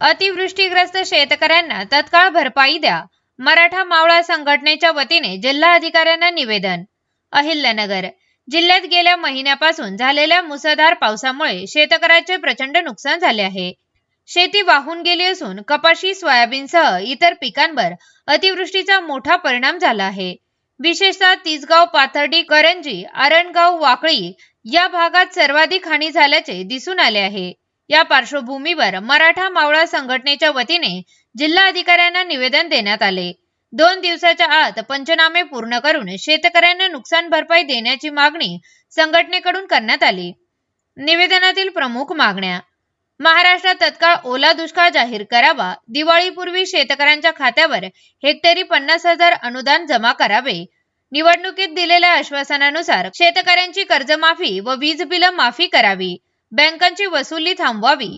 अतिवृष्टीग्रस्त शेतकऱ्यांना तत्काळ भरपाई द्या. मराठा मावळा संघटनेच्या वतीने जिल्हा अधिकाऱ्यांना निवेदन. अहिल्यानगर. जिल्ह्यात गेल्या महिन्यापासून झालेल्या मुसळधार पावसामुळे शेतकऱ्याचे प्रचंड नुकसान झाले आहे. शेती वाहून गेली असून कपाशी सोयाबीनसह इतर पिकांवर अतिवृष्टीचा मोठा परिणाम झाला आहे. विशेषतः तिसगाव पाथर्डी करंजी आरणगाव वाकळी या भागात सर्वाधिक हानी झाल्याचे दिसून आले आहे. या पार्श्वभूमीवर मराठा मावळा संघटनेच्या वतीने जिल्हा अधिकाऱ्यांना निवेदन देण्यात आले. दोन दिवसाच्या आत पंचनामे पूर्ण करून शेतकऱ्यांना नुकसान भरपाई देण्याची मागणी संघटनेकडून करण्यात आली. निवेदनातील प्रमुख मागण्या. महाराष्ट्रात तत्काळ ओला दुष्काळ जाहीर करावा दिवाळीपूर्वी शेतकऱ्यांच्या खात्यावर हेक्टरी पन्नास हजार अनुदान जमा करावे. निवडणुकीत दिलेल्या आश्वासनानुसार शेतकऱ्यांची कर्जमाफी व वीज बिलं माफी करावी. बँकांची वसुली थांबवावी.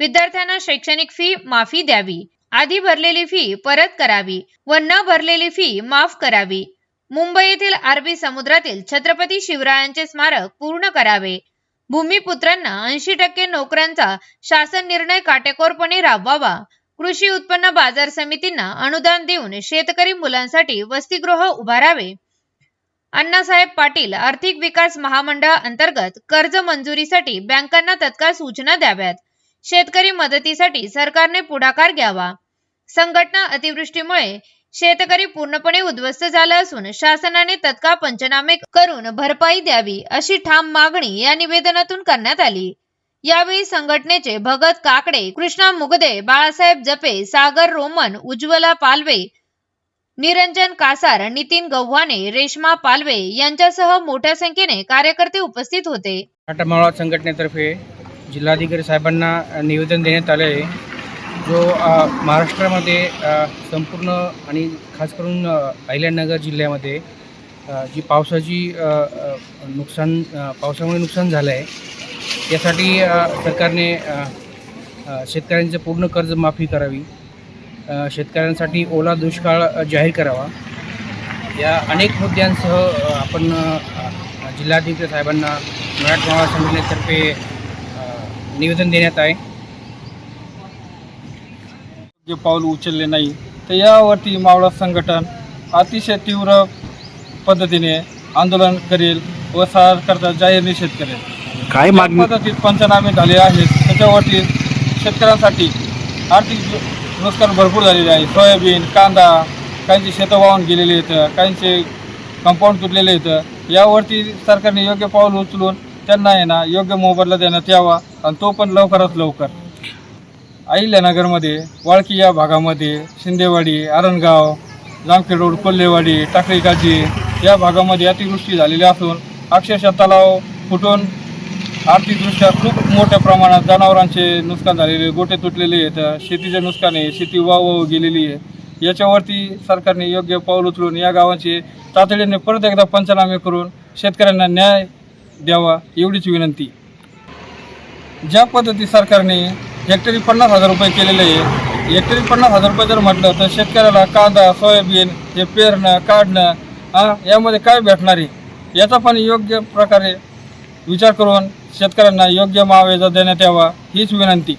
विद्यार्थ्यांना शैक्षणिक फी माफी द्यावी. आधी भरलेली फी परत करावी व न भरलेली फी माफ करावी. मुंबई येथील अरबी समुद्रातील छत्रपती शिवरायांचे स्मारक पूर्ण करावे. भूमिपुत्रांना ऐंशी टक्के नोकऱ्यांचा शासन निर्णय काटेकोरपणे राबवावा. कृषी उत्पन्न बाजार समितींना अनुदान देऊन शेतकरी मुलांसाठी वसतिगृह उभारावे. अण्णासाहेब पाटील आर्थिक विकास महामंडळ अंतर्गत कर्ज मंजुरीसाठी बँकांना तत्काळ सूचना द्याव्यात. शेतकरी मदतीसाठी सरकारने पुढाकार घ्यावा. संघटना अतिवृष्टीमुळे शेतकरी पूर्णपणे उद्ध्वस्त झाला असून शासनाने तत्काळ पंचनामे करून भरपाई द्यावी अशी ठाम मागणी या निवेदनातून करण्यात आली. यावेळी संघटनेचे भगत काकडे कृष्णा मुगदे बाळासाहेब जपे सागर रोमन उज्ज्वला पालवे निरंजन कासार नितीन गव्हाणे रेश्मा पालवे यांच्यासह मोठ्या संख्येने कार्यकर्ते उपस्थित होते. मराठा मावळा संघटनेतर्फे जिल्हाधिकारी साहेबांना निवेदन देण्यात आले आहे. जो महाराष्ट्रामध्ये संपूर्ण आणि खास करून अहिल्यानगर जिल्ह्यामध्ये जी पावसाची नुकसान पावसामुळे नुकसान झालं आहे यासाठी सरकारने शेतकऱ्यांचं पूर्ण कर्ज माफी करावी. शेतकऱ्यांसाठी ओला दुष्काळ जाहीर करावा. या अनेक मुद्द्यांसह आपण जिल्हाधिकारी साहेबांना मराठवाडा संघटनेतर्फे निवेदन देण्यात आहे. जे पाऊल उचलले नाही तर यावरती मावळा संघटन अतिशय तीव्र पद्धतीने आंदोलन करेल व सरकारचा जाहीर निषेध करेल. काय पद्धतीत पंचनामे झाले आहेत त्याच्यावरती शेतकऱ्यांसाठी आर्थिक नुकसान भरपूर झालेले आहे. सोयाबीन कांदा काहींचे शेतं वाहून गेलेले आहेत काहींचे कंपाऊंड तुटलेले आहेत. यावरती सरकारने योग्य पाऊल उचलून त्यांना आहे ना योग्य मोबदला देण्यात यावा आणि तो पण लवकरात लवकर. अहिल्यानगरमध्ये वाळकी या भागामध्ये शिंदेवाडी आरणगाव जामखेड रोड कोल्हेवाडी टाकळी काजी या भागामध्ये अतिवृष्टी झालेली असून अक्षरशः तलाव फुटून आर्थिकदृष्ट्या खूप मोठ्या प्रमाणात जनावरांचे नुकसान झालेले गोटे तुटलेले आहेत. शेतीचे नुकसान आहे. शेती वाव वाव गेलेली आहे. याच्यावरती सरकारने योग्य पाऊल उचलून या गावांचे तातडीने परत एकदा पंचनामे करून शेतकऱ्यांना न्याय द्यावा एवढीच विनंती. ज्या पद्धती सरकारने हेक्टरी पन्नास हजार रुपये केलेले आहे हेक्टरी पन्नास हजार रुपये जर म्हटलं तर शेतकऱ्याला कांदा सोयाबीन हे पेरणं काढणं यामध्ये काय भेटणार आहे? याचा पण योग्य प्रकारे विचार करून शेतकऱ्यांना योग्य मावेजा देण्यात यावा हीच विनंती.